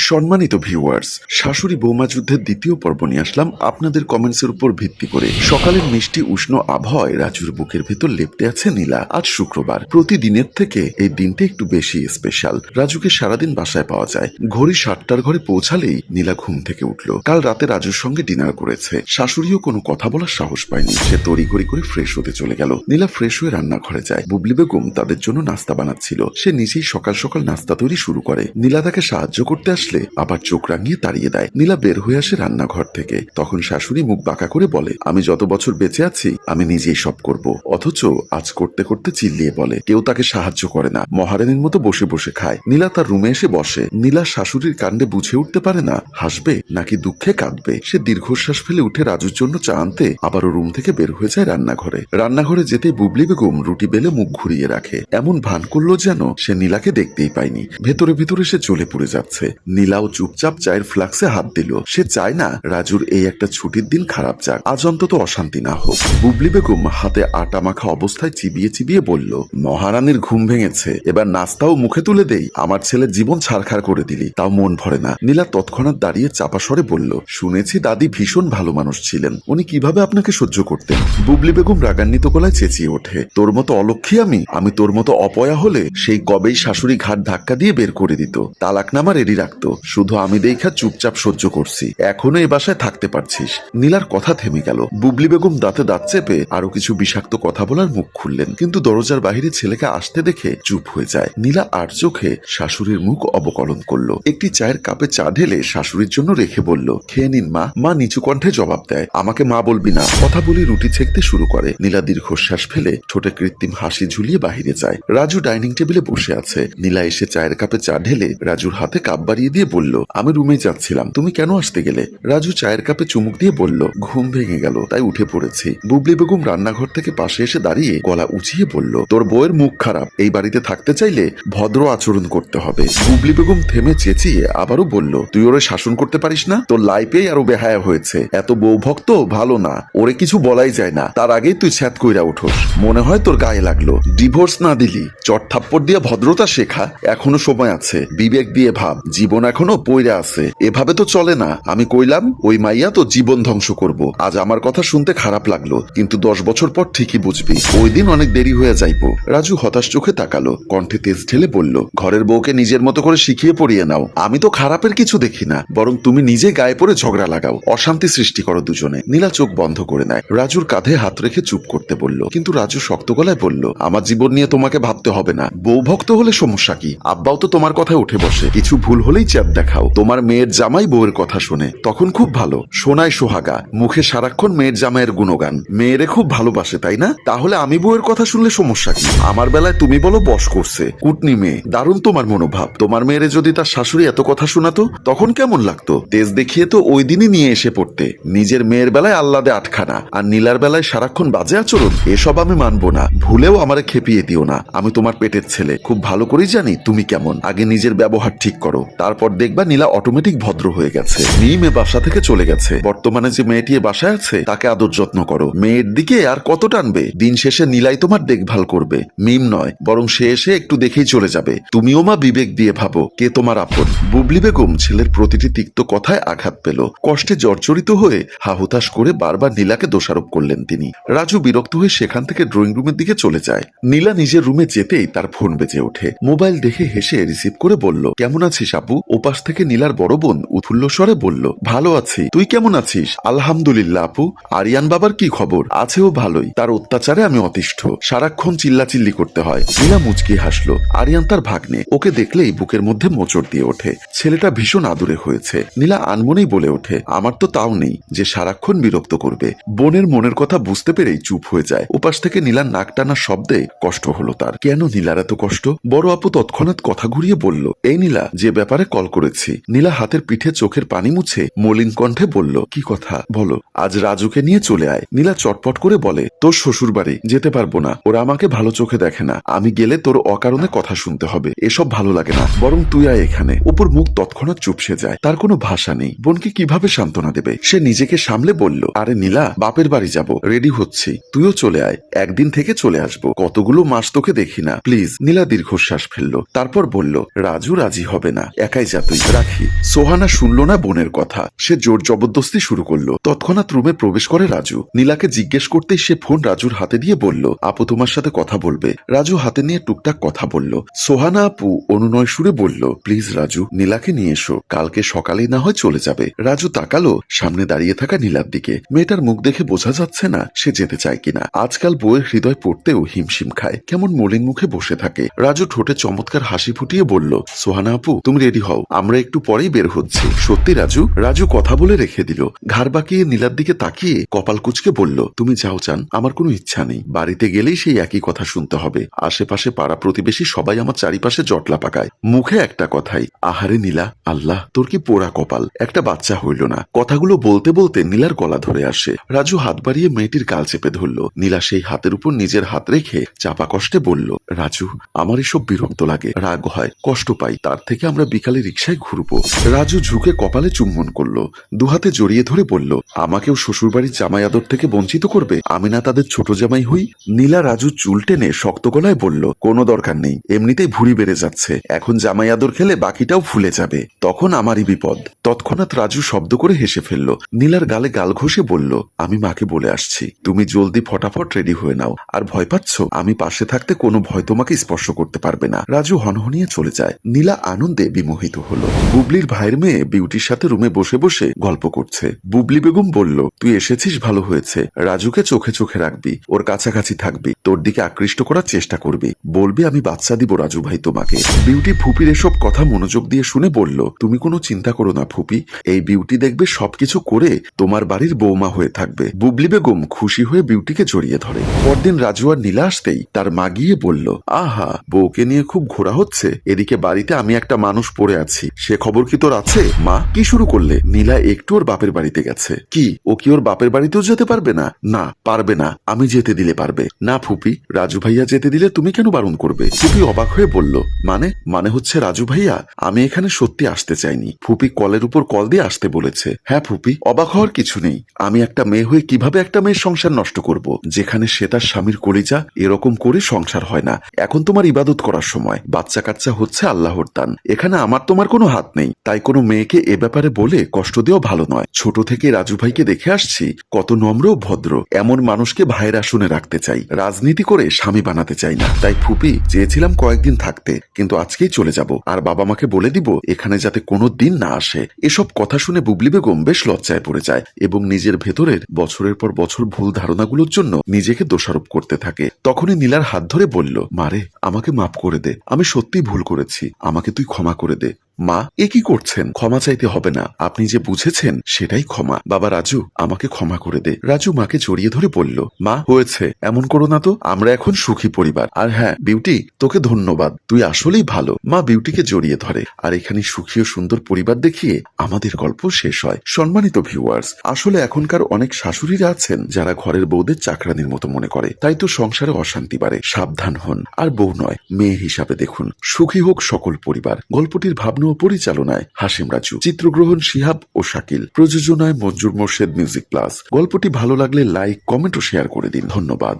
সম্মানিত ভিউয়ার্স শাশুড়ি বৌমা যুদ্ধের দ্বিতীয় পর্ব নিয়ে আসলাম আপনাদের কমেন্টসের উপর ভিত্তি করে। সকালের মিষ্টি উষ্ণ আবহাওয়ায় রাজুর বুকের ভেতর লেপটে আছে নীলা। আজ শুক্রবার। প্রতিদিনের থেকে এই দিনটা একটু বেশি স্পেশাল রাজুকে সারাদিন বাসায় পাওয়া যায়। ঘড়ি সাতটার ঘরে পৌঁছালেই নীলা ঘুম থেকে উঠল। কাল রাতে রাজুর সঙ্গে ডিনার করেছে। শাশুড়িও কোনো কথা বলার সাহস পায়নি। সে তড়িঘড়ি করে ফ্রেশ হতে চলে গেল। নীলা ফ্রেশ হয়ে রান্নাঘরে যায়। বুবলি বেগম তাদের জন্য নাস্তা বানাচ্ছিল। সে নিজেই সকাল সকাল নাস্তা তৈরি শুরু করে। নীলা তাকে সাহায্য করতে আসলে আবার চোখ রাঙিয়ে তাড়িয়ে দেয়। নীলা বের হয়ে আসে রান্নাঘর থেকে। তখন শাশুড়ি মুখ বাঁকা করে বলে, আমি যত বছর বেঁচে আছি, আমি নিজেই সব করব। অথচ আজ করতে করতে চিল্লিয়ে বলে, কেউ তাকে সাহায্য করে না। মহারানীর মতো বসে বসে খায়। নীলা তার রুমে এসে বসে। নীলা শাশুড়ির কাণ্ডে বুঝে উঠতে পারে না। হাসবে, নাকি দুঃখে কাঁদবে। সে দীর্ঘশ্বাস ফেলে উঠে রাজুর জন্য চা আনতে আবারও রুম থেকে বের হয়ে যায় রান্নাঘরে। রান্নাঘরে যেতে বুবলি বেগম রুটি বেলে মুখ ঘুরিয়ে রাখে। এমন ভান করল যেন সে নীলাকে দেখতেই পায়নি। ভেতরে ভেতরে সে চলে পড়ে যাচ্ছে। নীলাও চুপচাপ চায়ের ফ্লাক্সে হাত দিল। সে চায় না রাজুর এই একটা ছুটির দিন খারাপ যাক। আজ অন্তত অশান্তি না হোক। বুবলি বেগম হাতে আটা মাখা অবস্থায় চিবিয়ে চিবিয়ে বলল, মহারানীর ঘুম ভেঙেছে। এবার নাস্তাও মুখে তুলে দেই। আমার ছেলে জীবন ছাড়খাড় করে দিলি। তাও মন ভরে না। নীলা তৎক্ষণাৎ দাঁড়িয়ে চাপা স্বরে বলল, শুনেছি দাদি ভীষণ ভালো মানুষ ছিলেন। উনি কীভাবে আপনাকে সহ্য করতেন? বুবলি বেগম রাগান্বিত গলায় চেঁচিয়ে ওঠে, তোর মতো অলক্ষী আমি? আমি তোর মতো অপয়া হলে সেই কবেই শাশুড়ি ঘাট ধাক্কা দিয়ে বের করে দিত। তালাকনামা রেডি রাখতো। শুধু আমি দেখা চুপচাপ সহ্য করছি। এখনও এ বাসায় থাকতে পারছিস। নীলার কথা থেমে গেল। বুবলি বেগম দাঁতে দাঁত চেপে আরও কিছু বিষাক্ত কথা বলার মুখ খুললেন। কিন্তু দরজার বাহিরে ছেলেকে আসতে দেখে চুপ হয়ে যায়। নীলা আর চোখে শাশুড়ির মুখ অবকলন করল। একটি চায়ের কাপে চা ঢেলে শাশুড়ির জন্য রেখে বলল, খেয়ে নিন মা। মা নিচু কণ্ঠে জবাব দেয়, আমাকে মা বলবি না। কথা বলে রুটি ছেঁকতে শুরু করে। নীলা দীর্ঘশ্বাস ফেলে ঠোঁটে কৃত্রিম হাসি ঝুলিয়ে বাহিরে যায়। রাজু ডাইনিং টেবিলে বসে আছে। নীলা এসে চায়ের কাপে চা ঢেলে রাজুর হাতে কাপ বাড়িয়ে দিয়ে বলল, আমি রুমে যাচ্ছিলাম। তুমি কেন আসতে গেলে? রাজু চায়ের কাপে চুমুক দিয়ে বলল, ঘুম ভেঙে গেল, তাই উঠে পড়েছি। বুবলি বেগম রান্নাঘর থেকে পাশে এসে দাঁড়িয়ে গলা উঁচিয়ে বলল, তোর বউয়ের মুখ খারাপ। এই বাড়িতে থাকতে চাইলে ভদ্র আচরণ করতে হবে। বুবলি বেগম থেমে চেঁচিয়ে আবারও বলল, তুই ওরে শাসন করতে পারিস না? তোর লাইফেই আরও বেহায়া হয়েছে। এত বউ ভক্ত ভালো না। ওরে কিছু বলাই যায় না। তার আগেই তুই ছ্যাত কইরা উঠোস। মনে হয় তোর গায়ে লাগল। ডিভোর্স না দিলি। চট থাপ্পড় দিয়ে ভদ্রতা শেখা এখনও সময় আছে। বিবেক দিয়ে ভাব। জীবন এখনও পইরা আছে। এভাবে তো চলে না। আমি কইলাম, ওই মাইয়া তো জীবন ধ্বংস করব। আজ আমার কথা শুনতে খারাপ লাগল, কিন্তু দশ বছর পর ঠিকই বুঝবি। ওই দিন অনেক দেরি হয়ে যাইবো। রাজু হতাশ চোখে তাকালো, কণ্ঠে তেজ ঢেলে বলল, ঘরের বউকে নিজের মতো করে শিখিয়ে পড়িয়ে নাও। আমি তো খারাপের কিছু দেখি না, বরং তুমি নিজে গায়ে পড়ে ঝগড়া লাগাও। অশান্তি সৃষ্টি করো দুজনে। নীলা চোখ বন্ধ করে নেয়। রাজুর কাঁধে হাত রেখে চুপ করতে বলল, কিন্তু রাজু শক্ত গলায় বলল, আমার জীবন নিয়ে তোমাকে ভাবতে হবে না। বউ ভক্ত হলে সমস্যা কি? আব্বাও তো তোমার কথায় উঠে বসে। কিছু ভুল হলেই চ্যাপ দেখাও। তোমার মেয়ের জামাই বউয়ের কথা শুনে। তখন খুব ভালো। সোনায় সোহাগা। মুখে সারাক্ষণ মেয়ের জামাইয়ের গুণগান। মেয়েরে খুব ভালোবাসে, তাই না? তাহলে আমি বউয়ের কথা শুনলে সমস্যা কি? আমার বেলায় তুমি বলো বস করছে। কুটনি মেয়ে। দারুণ তোমার মনোভাব। তোমার মেয়েরে যদি তার শাশুড়ি এত কথা শোনাতো, তখন কেমন লাগতো? তেজ দেখিয়ে তো ওই দিনই নিয়ে এসে পড়তে। নিজের মেয়ের বেলায় আল্লাদে আটখানা। আর নীলার বেলায় সারাক্ষণ বাজে আচরণ। এসব আমি মানবো না। ভুলেও আমারে খেপিয়ে দিও না। আমি তোমার পেটের ছেলে। খুব ভালো করেই জানি তুমি কেমন। আগে নিজের ব্যবহার ঠিক করো। তারপর দেখবা নীলা অটোমেটিক ভদ্র হয়ে গেছে। মিম এ বাসা থেকে চলে গেছে। বর্তমানে যে মেয়েটি বাসায় আছে, তাকে আদর যত্ন করো। মেয়ের দিকে আর কত টানবে? দিন শেষে নীলাই তোমার দেখভাল করবে। মিম নয়, বরং সে এসে একটু দেখেই চলে যাবে। তুমিও মা বিবেক দিয়ে ভাবো, কে তোমার আপন? বুবলি বেগম ছেলের প্রতিটি তিক্ত কথায় আঘাত পেল। কষ্টে জর্জরিত হয়ে হাহুতাশ করে বারবার নীলাকে দোষারোপ করলেন তিনি। রাজু বিরক্ত হয়ে সেখান থেকে ড্রয়িং রুমের দিকে চলে যায়। নীলা নিজের রুমে যেতেই তার ফোন বেজে ওঠে। মোবাইল দেখে হেসে রিসিভ করে বলল, কেমন আছিস আপু? ওপাশ থেকে নীলার বড় বোন উৎফুল্ল স্বরে বলল, ভালো আছি। তুই কেমন আছিস? আলহামদুলিল্লাহ, আপু। আরিয়ান বাবার কি খবর? আছে ও ভালোই। তার অত্যাচারে আমি অতিষ্ঠ। সারাক্ষণ চিল্লাচিল্লি করতে হয়। নীলা মুচকি হাসলো। আরিয়ান তার ভাগ্নে। ওকে দেখলেই বুকের মধ্যে মোচড় দিয়ে ওঠে। ছেলেটা ভীষণ আদুরে হয়েছে। নীলা আনমনেই বলে ওঠে, আমার তো তাও নেই, যে সারাক্ষণ বিরক্ত করবে। বোনের মনের কথা বুঝতে পেরেই চুপ হয়ে যায়। উপাস থেকে নীলার নাক টানার শব্দে কষ্ট হলো তার। কেন নীলার এত কষ্ট? বড় আপু তৎক্ষণাৎ কথা ঘুরিয়ে বলল, এই নীলা, যে ব্যাপারে কল করেছি। নীলা হাতের পিঠে চোখের পানি মুছে মলিন কণ্ঠে বলল, কি কথা? বলো। আজ রাজুকে নিয়ে চলে আয়। নীলা চটপট করে বলে, তোর শ্বশুর বাড়ি যেতে পারব না। ওরা আমাকে ভালো চোখে দেখে না। আমি গেলে তোর অকারণে কথা শুনতে হবে। এসব ভালো লাগে না। বরং তুই আয় এখানে। উপর মুখ তৎক্ষণাৎ চুপসে যায়। তার কোনো ভাষা নেই। বোনকে কীভাবে সান্ত্বনা দেবে? সে নিজেকে সামলে বলল, আরে নীলা, বাপের বাড়ি যাব। রেডি হচ্ছি। তুইও চলে আয়। একদিন থেকে চলে আসব। কতগুলো মাস তোকে দেখি না। প্লিজ। নীলা দীর্ঘশ্বাস ফেলল। তারপর বলল, রাজু রাজি হবে না। একাই যা তুই রাখি সোহানা শুনলো না বোনের কথা। সে জোর জবরদস্তি শুরু করল। তৎক্ষণাৎ রুমে প্রবেশ করে রাজু। নীলাকে জিজ্ঞেস করতেই সে ফোন রাজুর হাতে দিয়ে বলল, আপু তোমার সাথে কথা বলবে। রাজু হাতে নিয়ে টুকটাক কথা বলল। সোহানা আপু অনুনয় সুরে বলল, প্লিজ রাজু, নীলাকে নিয়ে এসো। কালকে সকালেই না হয় চলে যাবে। রাজু তাকালো সামনে দাঁড়িয়ে থাকা নীলার দিকে। মেয়েটার মুখ দেখে বোঝা যাচ্ছে না সে যেতে চায় কিনা। আজকাল বইয়ের হৃদয় পড়তেও হিমশিম খায়। কেমন মলিন মুখে বসে থাকে। রাজু ঠোঁটে চমৎকার হাসি ফুটিয়ে বলল, সোহানা আপু, তুমি রেডি হও, আমরা একটু পরেই বের হচ্ছি। সত্যি, রাজু? রাজু কথা বলে রেখে দিল। ঘাড় বাঁকিয়ে নীলার দিকে তাকিয়ে কপাল কুচকে বলল, তুমি যাও, চান। আমার কোনো ইচ্ছা নেই। বাড়িতে গেলেই সেই একই কথা শুনতে হবে। আশেপাশে পাড়া প্রতিবেশী সবাই আমার চারিপাশে জটলা পাকায় মুখে একটা কথাই, আহারে নীলা, আল্লাহ, তোর কি পোড়া কপাল? একটা বাচ্চা হইল না। কথাগুলো বলতে বলতে নীলার গলা ধরে আসে। রাজু হাত বাড়িয়ে মেয়েটির গাল চেপে ধরল। নীলা সেই হাতের উপর নিজের হাত রেখে চাপা কষ্টে বলল, রাজু, আমার এসব বিরক্ত লাগে। রাগ হয়, কষ্ট পাই। তার থেকে আমরা বিকালে রিক্সায় ঘুরবো। রাজু ঝুঁকে কপালে চুম্বন করল। দুহাতে জড়িয়ে ধরে বলল, আমাকেও শ্বশুরবাড়ির জামাই আদর থেকে বঞ্চিত করবে? আমি না তাদের ছোট জামাই হই? নীলা রাজু চুল টেনে শক্ত গলায় বলল, কোনো দরকার নেই, এমনিতেই ভুড়ি বেড়ে যাচ্ছে। এখন জামাই আদর খেলে বাকিটাও ফুলে যাবে। তখন আমারই বিপদ। তৎক্ষণাৎ রাজু শব্দ করে হেসে ফেলল। নীলার গালে গাল ঘষে বলল, আমি মাকে বলে আসছি। তুমি জলদি ফটাফট রেডি হয়ে নাও। আর ভয় পাচ্ছ? আমি পাশে থাকতে কোনো ভয় তোমাকে স্পর্শ করতে পারবে না। রাজু হনহনিয়ে চলে যায়। নীলা আনন্দে বিমোহিত। হলো। বুবলির ভাইয়ের মেয়ে বিউটির সাথে রুমে বসে বসে গল্প করছে। বুবলি বেগম বলল, তুই এসেছিস, ভালো হয়েছে। রাজুকে চোখে চোখে রাখবি, ওর কাছাকাছি থাকবি, তোর দিকে আকৃষ্ট করার চেষ্টা করবি। বলবি, আমি বাচ্চা দিব রাজু ভাই তোমাকে। বিউটি ফুপির এসব কথা মনোযোগ দিয়ে শুনে বলল, তুমি কোনো চিন্তা করো না ফুপি, এই বিউটি দেখবে সবকিছু করে তোমার বাড়ির বৌমা হয়ে থাকবে। বুবলি বেগম খুশি হয়ে বিউটিকে জড়িয়ে ধরে। পরদিন রাজু আর নীলা আসতেই তার মা গিয়ে বলল, আহা, বউকে নিয়ে খুব ঘোরা হচ্ছে। এদিকে বাড়িতে আমি একটা মানুষ পড়ে আছি। সে খবর কি তোর আছে? মা, কি শুরু করলে? নীলা একটু ওর বাপের বাড়িতে গেছে। কি? ও কি ওর বাপের বাড়িতেও যেতে পারবে না? না, পারবে না। আমি যেতে দিলে পারবে। না, ফুপি, রাজু ভাইয়া যেতে দিলে তুমি কেন বারণ করবে? ফুপি অবাক হয়ে বলল মানে? মানে হচ্ছে রাজু ভাইয়া? আমি এখানে সত্যি আসতে চাইনি। ফুপি কলের উপর কল দিয়ে আসতে বলেছে। হ্যাঁ ফুপি, অবাক হওয়ার কিছু নেই। আমি একটা মেয়ে হয়ে কীভাবে একটা মেয়ের সংসার নষ্ট করব? যেখানে সে তার স্বামীর কলিজা, এরকম করে সংসার হয় না। এখন তোমার ইবাদত করার সময়। বাচ্চা কাচ্চা হচ্ছে আল্লাহর দান। এখানে আমার তোমার কোনো হাত নেই। তাই কোনো মেয়েকে এ ব্যাপারে বলে কষ্ট দেওয়া ভালো নয়। ছোট থেকে রাজু ভাইকে দেখে আসছি, কত নম্র ভদ্র। এমন মানুষকে ভাইয়ের আসনে রাখতে চাই। রাজনীতি করে স্বামী বানাতে চাই না। তাই ফুপি, চেয়েছিলাম কয়েকদিন থাকতে, কিন্তু আজকেই চলে যাব। আর বাবা মাকে বলে দিব, এখানে যাতে কোনো দিন না আসে। এসব কথা শুনে বুবলি বেগম বেশ লজ্জায় পড়ে যায় এবং নিজের ভেতরের বছরের পর বছর ভুল ধারণাগুলোর জন্য নিজেকে দোষারোপ করতে থাকে। তখনই নীলার হাত ধরে বলল মারে আমাকে মাফ করে দে। আমি সত্যি ভুল করেছি। আমাকে তুই ক্ষমা করে দে। মা, এ কি করছেন? ক্ষমা চাইতে হবে না। আপনি যে বুঝেছেন, সেটাই ক্ষমা। বাবা রাজু, আমাকে ক্ষমা করে দে। রাজু মাকে জড়িয়ে ধরে বলল, মা, হয়েছে। এমন করো না তো। আমরা এখন সুখী পরিবার। আর হ্যাঁ বিউটি, তোকে ধন্যবাদ। তুই আসলেই ভালো। মা বিউটিকে জড়িয়ে ধরে। আর এখানে সুখী ও সুন্দর পরিবার দেখিয়ে আমাদের গল্প শেষ হয়। সম্মানিত ভিউয়ার্স আসলে এখনকার অনেক শাশুড়িরা আছেন, যারা ঘরের বউদের চাকরানির মতো মনে করে। তাই তো সংসারে অশান্তি বাড়ে। সাবধান হন। আর বউ নয়, মেয়ে হিসাবে দেখুন। সুখী হোক সকল পরিবার। গল্পটির ভাবনা পরিচালনায় হাসিম রাজু, চিত্রগ্রহণ শিহাব ও শাকিল, প্রযোজনায় মঞ্জুর মোর্শেদ মিউজিক প্লাস। গল্পটি ভালো লাগলে লাইক, কমেন্ট ও শেয়ার করে দিন। ধন্যবাদ।